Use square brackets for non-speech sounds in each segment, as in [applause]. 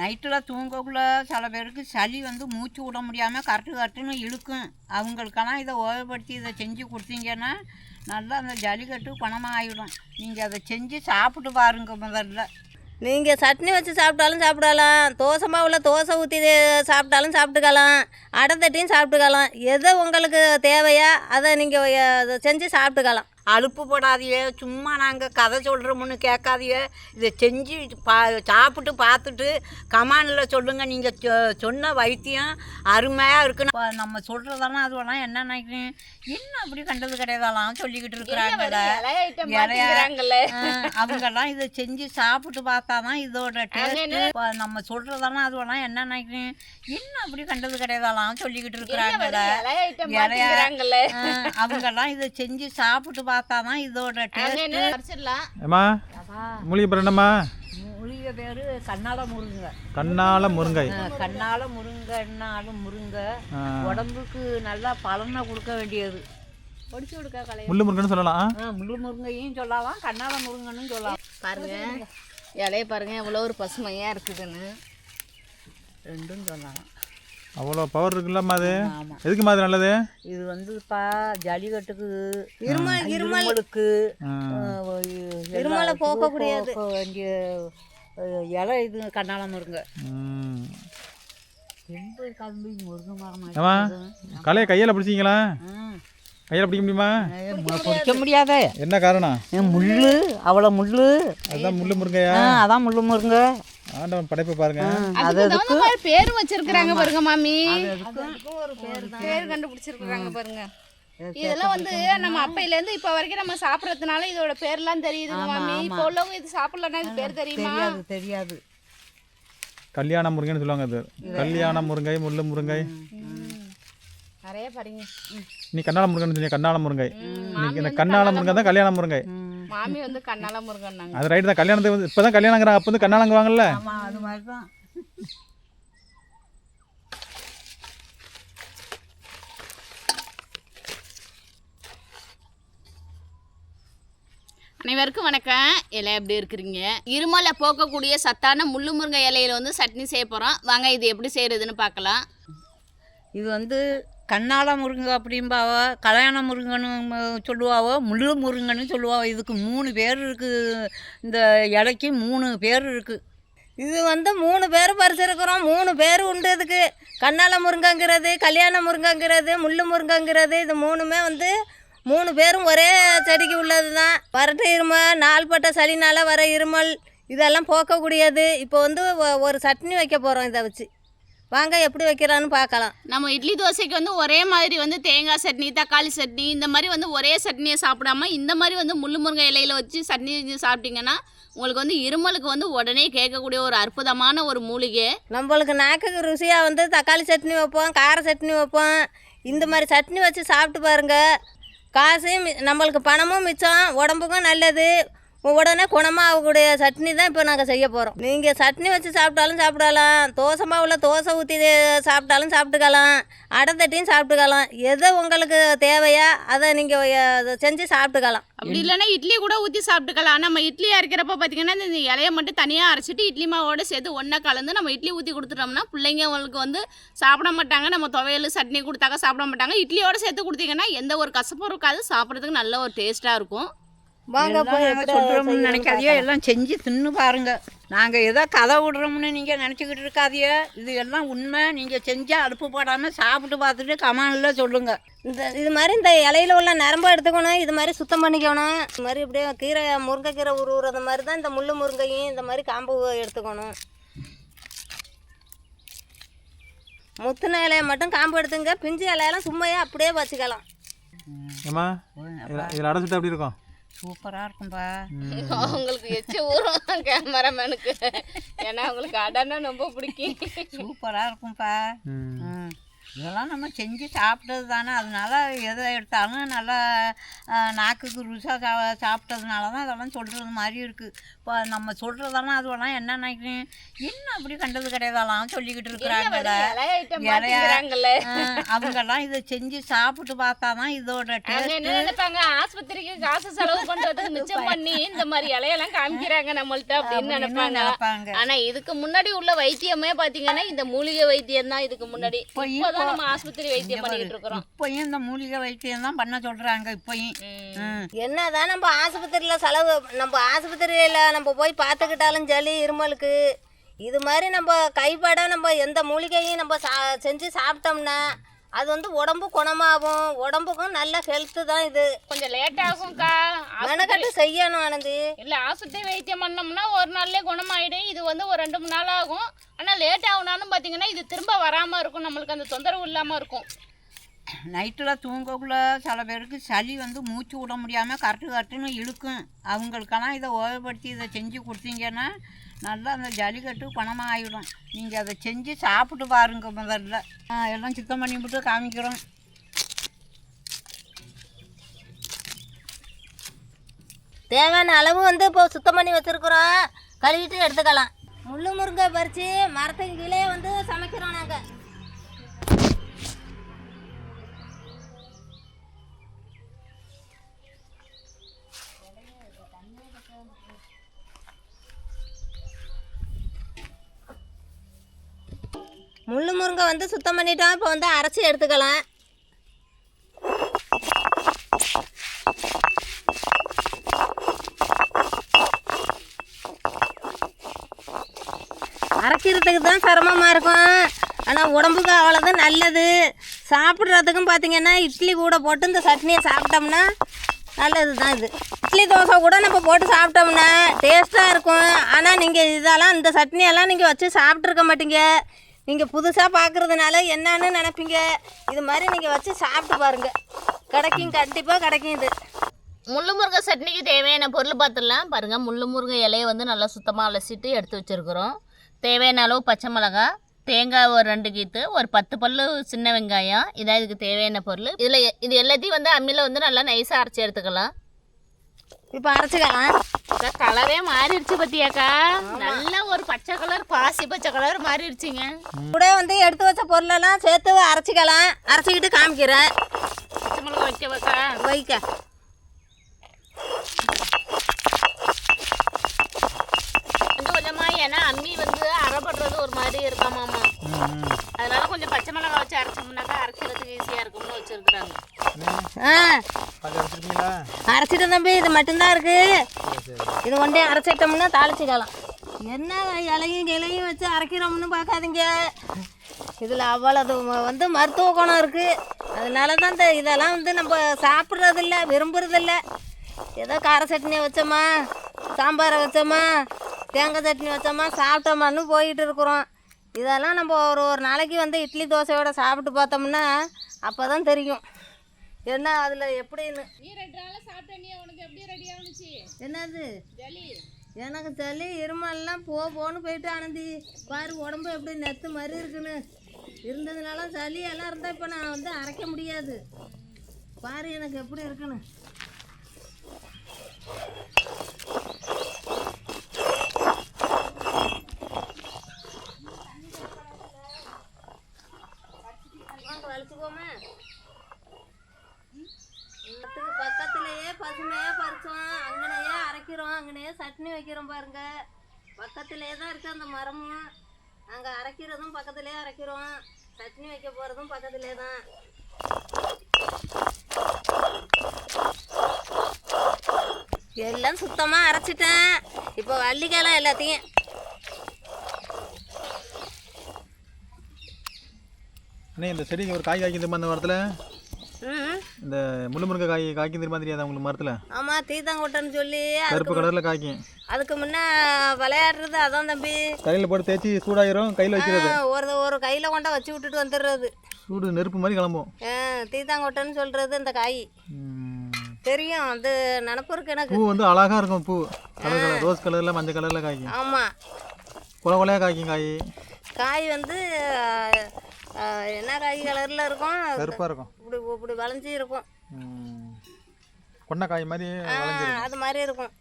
நைட்டில் தூங்கக்குள்ள சில பேருக்கு சளி வந்து மூச்சு விட முடியாமல் கரெக்டு கரெக்டுன்னு இழுக்கும். அவங்களுக்கெல்லாம் இதை உபயோகப்படுத்தி இதை செஞ்சு கொடுத்தீங்கன்னா நல்லா அந்த ஜல்லிக்கட்டு குணமாக ஆகிடும் நீங்கள் அதை செஞ்சு சாப்பிட்டு பாருங்க முதல்ல. நீங்கள் சட்னி வச்சு சாப்பிட்டாலும் சாப்பிடலாம். தோசை மாவில் தோசை ஊற்றி சாப்பிட்டாலும் சாப்பிட்டுக்கலாம். அடை தட்டியும் சாப்பிட்டுக்கலாம். எது உங்களுக்கு தேவையோ அதை நீங்கள் செஞ்சு சாப்பிட்டுக்கலாம். அலுப்பு போடாதீங்க சும்மா நாங்கள் கதை சொல்கிறோம்னு கேட்காதீங்க இதை செஞ்சு பா சாப்பிட்டு பார்த்துட்டு கமானில் சொல்லுங்கள் நீங்கள் சொன்ன வைத்தியம் அருமையாக இருக்குன்னு. நம்ம சொல்கிறதெல்லாம் அதுவெல்லாம் என்ன நினைக்கிறேன் என்ன அப்படி கண்டது கிடையாதெல்லாம் சொல்லிக்கிட்டு இருக்கிறாங்கல்ல? அவங்கெல்லாம் இதை செஞ்சு சாப்பிட்டு பார்த்தா தான் இதோட டேஸ்ட் நம்ம சொல்கிறதெல்லாம் அதுவெல்லாம் என்ன நினைக்கிறேன் என்ன அப்படி கண்டது கிடையாதெல்லாம் சொல்லிக்கிட்டு இருக்கிறாங்கல்ல? அவங்கெல்லாம் இதை செஞ்சு சாப்பிட்டு பார்த்தா தான் இதோட ஏம்மா? மூலிகை பேர் என்னம்மா? மூலிகை பேர் கண்ணால முருங்கை. கண்ணால முருங்கை. கண்ணால முருங்கைன்னாலும் முருங்கை. உடம்புக்கு நல்லா பலனை கொடுக்க வேண்டியது. பொடிச்சு கொடுக்க கலை முள்ளு முருங்கன்னு சொல்லலாம். முள்ளு முருங்கையும் சொல்லலாம் கண்ணால முருங்கன்னு சொல்லலாம். பாருங்க இலைய பாருங்க எவ்வளோ ஒரு பசுமையா இருக்குதுன்னு. ரெண்டும் சொல்லலாம். அவ்வளோ பவர் இருக்குல்லம்மா அது. ஆமாம் எதுக்குமா அது நல்லது? இது வந்துப்பா ஜல்லிக்கட்டுக்கு இருமல் இருமல் இருமலுக்கு. இருமலை போக்கக்கூடியது. வேண்டிய அஹ், இலை இது கண்ணால முருங்கை. கம்பி மரம் கலையை கையில் பிடிச்சிங்களா. கையில் பிடிக்க முடியுமா? பிடிக்க முடியாதே. என்ன காரணம்? ஏன் முள்ளு? அவ்வளோ முள்ளு. அதுதான் முள்ளு முருங்கையா? அதான் முள்ளு முருங்கை. ஆண்டவன் படைப்பை பாருங்க. அதுக்கு தகுந்த மாதிரி பேர் வச்சிருக்கிறாங்க பாருங்க மாமி. ஒரு பேர் பேர் கண்டுபிடிச்சிருக்கிறாங்க பாருங்க. இதெல்லாம் வந்து நம்ம அப்பையில இருந்து இப்ப வரைக்கும் நம்ம சாப்பிடறதுனால இதோட பேர்லாம் தெரியுதுங்க மாமி. இப்போ உள்ளவங்க இது சாப்பிடலன்னா இது பேர் தெரியுமா? தெரியாது தெரியாது. கல்யாண முருங்கைன்னு சொல்லுவாங்க அது. கல்யாண முருங்கை முள்ளு முருங்கை. நிறைய பாருங்க நீ கண்ணால முருங்கைன்னு சொன்னீங்க கண்ணால முருங்கை. இந்த கண்ணால முருங்கை தான் கல்யாண முருங்கை. மாமி வந்து கண்ணால முருகன்னாங்க அது ரைட்டு தான். கல்யாணத்துக்கு வந்து இப்போ தான் கல்யாணங்கிறாங்க அப்போ வந்து கண்ணாலங்குவாங்கல்ல ஆமாம் அது மாதிரி தான் அனைவருக்கும் வணக்கம். எல்லாம் எப்படி இருக்கிறீங்க? இருமலை போக்கக்கூடிய சத்தான முள்ளு முருங்கை இலையில வந்து சட்னி செய்ய போகிறோம் வாங்க இது எப்படி செய்கிறதுன்னு பார்க்கலாம். இது வந்து கண்ணால முருங்கை அப்படிம்பாவ கல்யாண முருங்கன்னு சொல்லுவாவோ முள்ளு முருங்கன்னு சொல்லுவாவோ. இதுக்கு மூணு பேர் இருக்குது இந்த இலைக்கு மூணு பேர் இருக்குது இது வந்து மூணு பேர் பறிச்சிருக்கிறோம். மூணு பேர் உண்டு இதுக்கு. கண்ணால முருங்கைங்கிறது கல்யாண முருங்கைங்கிறது முள்ளு முருங்கைங்கிறது இது மூணுமே வந்து மூணு பேரும் ஒரே செடிக்கு உள்ளது தான் வரட்டு இருமல் நாள்பட்ட சளினால் வர இருமல் இதெல்லாம் போக்கக்கூடியது. இப்போ வந்து ஒரு சட்னி வைக்க போகிறோம் இதை வச்சு. வாங்க எப்படி வைக்கிறான்னு பார்க்கலாம். நம்ம இட்லி தோசைக்கு வந்து ஒரே மாதிரி வந்து தேங்காய் சட்னி தக்காளி சட்னி இந்த மாதிரி வந்து ஒரே சட்னியை சாப்பிடாம இந்த மாதிரி வந்து முள்ளு முருங்கை இலையில வச்சு சட்னி செஞ்சு சாப்பிட்டீங்கன்னா உங்களுக்கு வந்து இருமலுக்கு வந்து உடனே கேட்கக்கூடிய ஒரு அற்புதமான ஒரு மூலிகை. நம்மளுக்கு நாக்குக்கு ருசியாக வந்து தக்காளி சட்னி வைப்போம் கார சட்னி வைப்போம். இந்த மாதிரி சட்னி வச்சு சாப்பிட்டு பாருங்க. காசு நம்மளுக்கு பணமும் மிச்சம் உடம்புக்கும் நல்லது. உடனே குணமாகக்கூடிய சட்னி தான் இப்போ நாங்கள் செய்ய போகிறோம் நீங்கள் சட்னி வச்சு சாப்பிட்டாலும் சாப்பிடலாம். தோசை மாவில் தோசை ஊற்றி சாப்பிட்டாலும் சாப்பிட்டுக்கலாம். அடை தட்டியும் சாப்பிட்டுக்கலாம். எது உங்களுக்கு தேவையா அதை நீங்கள் செஞ்சு சாப்பிட்டுக்கலாம். அப்படி இல்லைன்னா இட்லி கூட ஊற்றி சாப்பிட்டுக்கலாம். நம்ம இட்லி அரைக்கிறப்ப பார்த்தீங்கன்னா இந்த இலையை மட்டும் தனியாக அரைச்சிட்டு இட்லி மாவோட சேர்த்து ஒன்றா கலந்து நம்ம இட்லி ஊற்றி கொடுத்துட்டோம்னா பிள்ளைங்க உங்களுக்கு வந்து சாப்பிட மாட்டாங்க. நம்ம துவையல் சட்னி கொடுத்தாக்க சாப்பிட மாட்டாங்க. இட்லியோட சேர்த்து கொடுத்தீங்கன்னா எந்த ஒரு கசப்பும் இருக்காது. சாப்பிட்றதுக்கு நல்ல ஒரு டேஸ்ட்டாக இருக்கும். வாங்க செய்யணும்னு நினைக்காதீங்க. எல்லாம் செஞ்சு தின்னு பாருங்க. நாங்கள் ஏதோ கதை விடுறோம்னு நீங்கள் நினச்சிக்கிட்டு இருக்காதீங்க. இது எல்லாம் உண்மை. நீங்கள் செஞ்சால் அடுப்பு போடாமல் சாப்பிட்டு பார்த்துட்டு கமானில் சொல்லுங்கள் இந்த இது மாதிரி இந்த இலையில உள்ள நரம்பை எடுத்துக்கணும். இது மாதிரி சுத்தம் பண்ணிக்கணும். இது மாதிரி இப்படியே கீரை முருங்கைக்கீரை உருவுறது மாதிரி தான் இந்த முள்ளு முருங்கையும் இந்த மாதிரி காம்பு எடுத்துக்கணும். முத்துன இலையை மட்டும் காம்பு எடுத்துங்க. பிஞ்சு இலையெல்லாம் சும்மையா அப்படியே வச்சுக்கலாம். இதில் அடைச்சிட்டு எப்படி இருக்கும்? சூப்பராக இருக்கும்பா. அவங்களுக்கு எச்ச ஊறும் கேமராமேனுக்கு. ஏன்னா அவங்களுக்கு அடன்னா ரொம்ப பிடிக்கும். சூப்பராக இருக்கும்பா. இதெல்லாம் நம்ம செஞ்சு சாப்பிட்டது தானே. அதனால எதை எடுத்தாலும் நல்லா நாக்குக்கு ருசியாக சா சாப்பிட்டதுனால தான் இதெல்லாம் சொல்கிறது மாதிரி இருக்குது இப்போ நம்ம சொல்கிறதெல்லாம் அதுவெல்லாம் என்ன நினைக்கிறேன் என்ன அப்படி கண்டது கிடையாதெல்லாம் சொல்லிக்கிட்டு இருக்கிறாங்கல்ல அவங்கெல்லாம் இதை செஞ்சு சாப்பிட்டு பார்த்தா தான் இதோட நினைப்பாங்க? ஆஸ்பத்திரிக்கு காசு செலவு பண்றதுக்கு [laughs] மிச்சம் பண்ணி இந்த மாதிரி இலையெல்லாம் காமிக்கிறாங்க நம்மள்ட்ட அப்படின்னு நினைப்பாங்க. நினைப்பாங்க. ஆனா இதுக்கு முன்னாடி உள்ள வைத்தியமே பாத்தீங்கன்னா இந்த மூலிகை வைத்தியம் தான் இதுக்கு முன்னாடி. இப்போதான் நம்ம ஆஸ்பத்திரி வைத்தியம் பண்ணிட்டு இருக்கிறோம் இப்போயும் இந்த மூலிகை வைத்தியம் தான் பண்ண சொல்கிறாங்க இப்போயும். என்னதான் நம்ம ஆஸ்பத்திரியில் செலவு நம்ம ஆஸ்பத்திரியில் நம்ம போய் பார்த்துக்கிட்டாலும் சளி இருமலுக்கு இது மாதிரி நம்ம கைப்பட நம்ம எந்த மூலிகையும் நம்ம சா செஞ்சு சாப்பிட்டோம்னா அது வந்து உடம்பு குணமாகும். உடம்புக்கும் நல்ல ஹெல்த்து தான் இது. கொஞ்சம் லேட் ஆகும்க்கா. மெனக்கட்டு செய்யணும் ஆனந்தி. இல்ல ஆஸ்பத்திரி வைத்தியம் பண்ணோம்னா ஒரு நாள்லயே குணமாயிடும். இது வந்து ஒரு ரெண்டு மூணு நாள் ஆகும். ஆனா லேட் ஆகுனாலும் பாத்தீங்கன்னா இது திரும்ப வராம இருக்கும். நம்மளுக்கு அந்த தொந்தரவு இல்லாம இருக்கும். நைட்டில் தூங்கக்குள்ள சில பேருக்கு சளி வந்து மூச்சு விட முடியாமல் கரெக்டு கரெக்டுன்னு இழுக்கும். அவங்களுக்கெல்லாம் இதை ஓய்வுபடுத்தி இதை செஞ்சு கொடுத்தீங்கன்னா நல்லா அந்த ஜல்லிக்கட்டு பணமாக ஆகிடும் நீங்கள் அதை செஞ்சு சாப்பிட்டு பாருங்க முதல்ல. எல்லாம் சுத்தம் பண்ணிவிட்டு காமிக்கிறோம். தேவையான அளவு வந்து இப்போ சுத்தம் பண்ணி வச்சுருக்குறோம். கழுவிட்டு எடுத்துக்கலாம். முள்ளு முருங்கை பறித்து மரத்துக்கு கீழே வந்து சமைக்கிறோம் நாங்கள் முள் முருங்கை வந்து சுத்தம் பண்ணிட்டோம். இப்போ வந்து அரைச்சி எடுத்துக்கலாம். அரைக்கிறதுக்கு தான் சிரமமாக இருக்கும். ஆனால் உடம்புக்கு அவ்வளோதான் நல்லது. சாப்பிட்றதுக்கும் பார்த்தீங்கன்னா இட்லி கூட போட்டு இந்த சட்னியை சாப்பிட்டோம்னா நல்லது தான் இது. இட்லி தோசை கூட நம்ம போட்டு சாப்பிட்டோம்னா டேஸ்ட்டாக இருக்கும். ஆனால் நீங்கள் இதெல்லாம் இந்த சட்னியெல்லாம் நீங்கள் வச்சு சாப்பிட்ருக்க மாட்டீங்க. நீங்கள் புதுசாக பார்க்குறதுனால என்னன்னு நினைப்பீங்க. இது மாதிரி நீங்கள் வச்சு சாப்பிட்டு பாருங்கள் கிடைக்கும் கண்டிப்பாக கிடைக்கும் இது. முள்ளு முருங்கை சட்னிக்கு தேவையான பொருள் பார்த்துடலாம் பாருங்கள் முள்ளு முருங்கை இலையை வந்து நல்லா சுத்தமாக அலசிட்டு எடுத்து வச்சுருக்குறோம். தேவையான அளவு பச்சை மிளகா தேங்காய் ஒரு ரெண்டு கீத்து ஒரு பத்து பல்லு சின்ன வெங்காயம். இதான் இதுக்கு தேவையான பொருள். இதில் இது எல்லாத்தையும் வந்து அம்மியில் வந்து நல்லா நைஸாக அரைச்சி எடுத்துக்கலாம். இப்போ அரைச்சிக்கலாம். அக்கா, கலரே மாறிடுச்சு பத்தியாக்கா. நல்ல ஒரு பச்சை கலர் பாசி பச்சை கலர் மாறிடுச்சுங்க. கூட வந்து எடுத்து வச்ச பொருளெல்லாம் சேர்த்து அரைச்சிக்கலாம். அரைச்சிக்கிட்டு காமிக்கிறேன். பச்சை மிளகா வைக்கவாக்கா? வைக்க. கொஞ்சம் கொஞ்சமா ஏன்னா அம்மி வந்து அரைப்படுறது ஒரு மாதிரி இருக்காமாமா அதனால கொஞ்சம் பச்சை மிளகா வச்சு அரைச்சோம்னாக்கா அரைக்கிறதுக்கு ஈஸியாக இருக்கும்னு வச்சிருக்கிறாங்க. ஆ. பாதி அரைச்சிருக்கீங்களா அரைச்சிட்டு தம்பி இது மட்டும்தான் இருக்கு. இது ஒன்றே அரைச்சிட்டோம்னா தாளிச்சிக்கலாம் என்ன இலையும் கிளையும் வச்சு அரைக்கிறோம்னு பார்க்காதீங்க. இதில் அவ்வளவு வந்து மருத்துவ குணம் இருக்குது அதனால தான் இந்த இதெல்லாம் வந்து நம்ம சாப்பிட்றதில்ல விரும்புறதில்ல. ஏதோ கார சட்னி வச்சோமா சாம்பாரை வச்சோமா தேங்காய் சட்னி வச்சோமா சாப்பிட்டோமான்னு போயிட்டு இருக்கிறோம். இதெல்லாம் நம்ம ஒரு ஒரு நாளைக்கு வந்து இட்லி தோசையோட சாப்பிட்டு பார்த்தோம்னா அப்போ தான் தெரியும். என்ன அதில் எப்படின்னு? நீ ரெண்டு நாள் சாப்பிட்ட நீ உனக்கு எப்படி ரெடி ஆகுனுச்சு என்னது? ஜலி. எனக்கு சளி இருமல்லாம் போ போன்னு போயிட்டு ஆனந்தி. பாரு உடம்பு எப்படி நெத்து மாதிரி இருக்குன்னு. இருந்ததுனால சளி எல்லாம் இருந்தால் இப்போ நான் வந்து அரைக்க முடியாது. பாரு எனக்கு எப்படி இருக்குன்னு. சட்னி வைக்கிறோம் பாருங்க. பக்கத்துலேயே தான் இருக்கு அந்த மரமும். அங்கே அரைக்கிறதும் பக்கத்துலேயே அரைக்கிறோம். சட்னி வைக்க போகிறதும் பக்கத்துலயே தான். எல்லாம் சுத்தமாக அரைச்சிட்டேன். இப்போ வள்ளிக்காலம் எல்லாத்தையும். அண்ணே இந்த செடிக்கு ஒரு காய் காய்க்கும் அந்த மரத்தில். இந்த முள்ளு முருங்கை காய் காய்க்கும் தெரியுமா தெரியாதா உங்களுக்கு மரத்தில்? ஆமாம் தீத்தாங்கொட்டைன்னு சொல்லி கருப்பு கலரில் காய்க்கும். அதுக்கு முன்னே விளையாடுறது அதான் தம்பி. தலையில் போட்டு தேய்ச்சி சூடாயிரும் கையில் வைக்கிறது. ஒரு ஒரு கையில் கொண்டா வச்சு விட்டுட்டு வந்துடுறது சூடு நெருப்பு மாதிரி கிளம்பும். தீத்தாங்கொட்டைன்னு சொல்கிறது இந்த காய். தெரியும் அது நினப்பு இருக்கு எனக்கு. பூ வந்து அழகாக இருக்கும் பூ. கலர் கலர் ரோஸ் கலரில் மஞ்சள் கலரில் காய்க்கும். ஆமாம் கொலை கொலையாக காய்க்கும் காய். காய் வந்து என்ன காய் கலரில் இருக்கும்? கருப்பாக இருக்கும். இப்படி இப்படி வளைஞ்சி இருக்கும். ம். கொண்டைக்காய் மாதிரி அது மாதிரி இருக்கும்.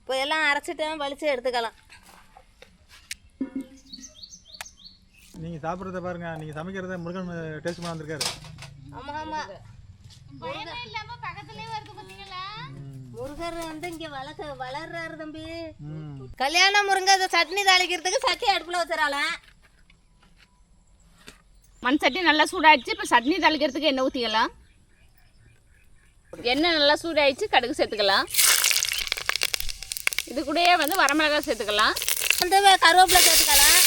இப்போ எல்லாம் அரைச்சிட்டு வலிச்சு எடுத்துக்கலாம். நீங்கள் சாப்பிட்றத பாருங்க. நீங்கள் சமைக்கிறத முருகன் டேஸ்ட் பண்ண வந்திருக்காரு. ஆமாம் ஆமாம் முருகர் வந்து இங்கே வளர்க்க வளர்றாரு தம்பி. ம். கல்யாண முருங்கை அதை சட்னி தாளிக்கிறதுக்கு சட்டி அடுப்பில் வச்சிடலாம் மண் சட்டி நல்லா சூடாயிடுச்சு இப்போ சட்னி தாளிக்கிறதுக்கு எண்ணெய் ஊற்றிக்கலாம் எண்ணெய் நல்லா சூடாயிடுச்சு கடுகு சேர்த்துக்கலாம். இது கூடயே வந்து வரமிளகாய் சேர்த்துக்கலாம். வந்து கருவேப்பிலை சேர்த்துக்கலாம்.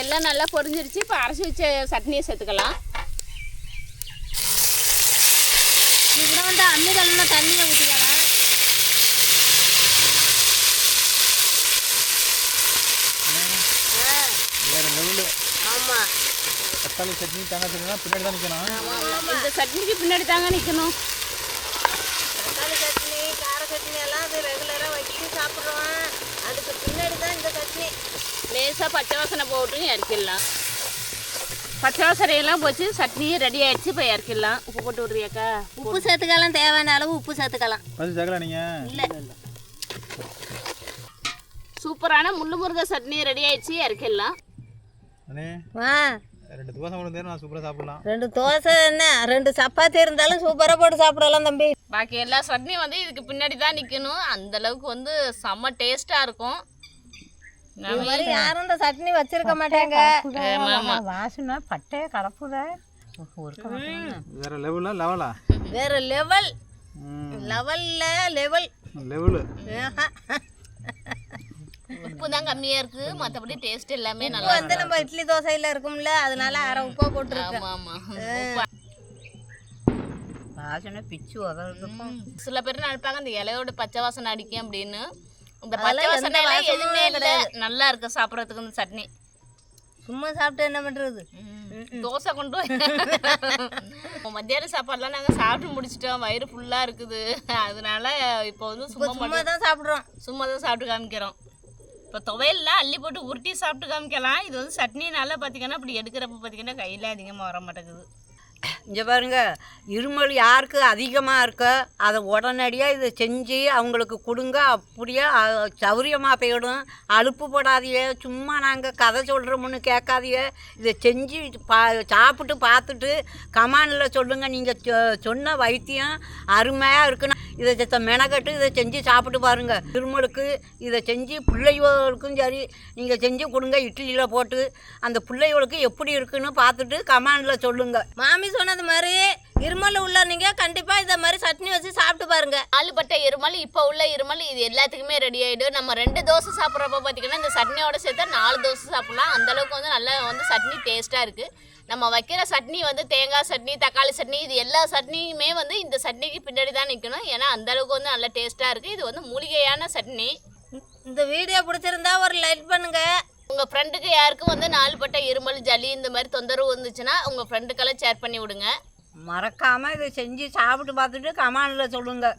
எல்லாம் நல்லா பொரிஞ்சிருச்சு இப்போ அரைச்சி வச்ச சட்னியை சேர்த்துக்கலாம். இது கூட வந்து அம்மி கல்லுன தண்ணியை ஊற்றிக்கலாம் வேறு லெவலு ஆமாம் தக்காளி சட்னி தேங்காய் சட்னிலாம் பின்னாடி தான் நிற்கணும் இந்த சட்னிக்கு பின்னாடி தாங்க நிற்கணும் தக்காளி சட்னி கார சட்னி எல்லாம் அது ரெகுலராக வச்சு சாப்பிட்றோம். அதுக்கு பின்னாடி தான் இந்த சட்னி. லேசாக பச்சை வாசனை போட்டும் இறக்கிடலாம். பச்சை வாசனையெல்லாம் போச்சு சட்னி ரெடி ஆயிடுச்சு இப்போ இறக்கிடலாம். உப்பு போட்டு விட்றியாக்கா? உப்பு சேர்த்துக்கலாம் தேவையான அளவு உப்பு சேர்த்துக்கலாம். அது சேர்க்கல நீங்கள் இல்லை. சூப்பரான முள்ளு முருங்கை சட்னி ரெடி ஆயிடுச்சு இறக்கிடலாம். ஆ ரெண்டு தோசை கொண்டு நான் சூப்பராக சாப்பிடலாம். ரெண்டு தோசை என்ன? ரெண்டு சப்பாத்தி இருந்தாலும் சூப்பராக போட்டு சாப்பிடலாம் தம்பி. பாக்கி எல்லா சட்னியும் வந்து இதுக்கு பின்னாடி தான் நிற்கணும் அந்த அளவுக்கு வந்து செம்ம டேஸ்ட்டாக இருக்கும். இது மாதிரி யாரும் இந்த சட்னி வச்சிருக்க மாட்டாங்க. வாசனை பட்டைய கலப்புத? வேறு லெவலா லெவலா வேற லெவல் லெவல்ல லெவல் லெவலு உப்பு தான் கம்மியாக இருக்குது மற்றபடி டேஸ்ட் எல்லாமே நல்லா வந்து நம்ம இட்லி தோசையில இருக்கும்ல அதனால அரை உப்பா போட்டுருக்கேன் ஆமாம் ஆமாம் வாசனை பிச்சு உதறதுக்கும் சில பேர் நினைப்பாங்க அந்த இலையோட பச்சை வாசனை அடிக்கும் அப்படின்னு. இந்த பச்சை வாசனை எதுவுமே இல்லை. நல்லா இருக்கு சாப்பிட்றதுக்கு இந்த சட்னி. சும்மா சாப்பிட்டு என்ன பண்றது? தோசை கொண்டு மத்தியானம் சாப்பாடுலாம் நாங்கள் சாப்பிட்டு முடிச்சிட்டோம். வயிறு ஃபுல்லாக இருக்குது. அதனால இப்போ வந்து சும்மா தான் சாப்பிட்றோம். சும்மா தான் சாப்பிட்டு காமிக்கிறோம். இப்போ துவையலில் அள்ளி போட்டு உருட்டி சாப்பிட்டு காமிக்கலாம். இது வந்து சட்னினால பார்த்தீங்கன்னா அப்படி எடுக்கிறப்ப பார்த்தீங்கன்னா கையில் அதிகமாக வர மாட்டேங்குது. இங்கே பாருங்க இருமல் யாருக்கு அதிகமாக இருக்கோ அதை உடனடியாக இதை செஞ்சு அவங்களுக்கு கொடுங்க அப்படியே சௌரியமாக போயிடும். அலுப்பு போடாதியே சும்மா நாங்கள் கதை சொல்கிறோம்னு கேட்காதியே இதை செஞ்சு பா சாப்பிட்டு பார்த்துட்டு கமானில் சொல்லுங்கள் நீங்கள் சொன்ன வைத்தியம் அருமையாக இருக்குன்னு இதை செத்த மெனக்கட்டு இதை செஞ்சு சாப்பிட்டு பாருங்கள் இருமலுக்கு இதை செஞ்சு பிள்ளைகளுக்கும் சரி நீங்கள் செஞ்சு கொடுங்க இட்லியில் போட்டு அந்த பிள்ளைகளுக்கு எப்படி இருக்குன்னு பார்த்துட்டு கமானில் சொல்லுங்கள் மாமி சொன்னது மாதிரி இருமல் உள்ள நீங்க கண்டிப்பா இத மாதிரி சட்னி வச்சு சாப்பிட்டு பாருங்க. ஆளுப்பட்ட இருமல் இப்போ உள்ள இருமல் இது எல்லாத்துக்குமே ரெடி ஆகிடும் நம்ம ரெண்டு தோசை சாப்பிட்றப்ப பார்த்தீங்கன்னா இந்த சட்னியோட சேர்த்தா நாலு தோசை சாப்பிட்லாம். அந்த அளவுக்கு வந்து நல்லா வந்து சட்னி டேஸ்ட்டாக இருக்குது நம்ம வைக்கிற சட்னி வந்து தேங்காய் சட்னி தக்காளி சட்னி இது எல்லா சட்னியுமே வந்து இந்த சட்னிக்கு பின்னாடி தான் நிற்கணும் ஏன்னா அந்த அளவுக்கு வந்து நல்லா டேஸ்ட்டாக இருக்குது இது வந்து மூலிகையான சட்னி. இந்த வீடியோ பிடிச்சிருந்தா ஒரு லைக் பண்ணுங்க. உங்கள் ஃப்ரெண்டுக்கு யாருக்கும் வந்து நாள்பட்ட இருமல் ஜலி இந்த மாதிரி தொந்தரவு இருந்துச்சுன்னா உங்கள் ஃப்ரெண்டுக்கெல்லாம் ஷேர் பண்ணி விடுங்க. மறக்காமல் இதை செஞ்சு சாப்பிட்டு பார்த்துட்டு கமானில் சொல்லுங்கள்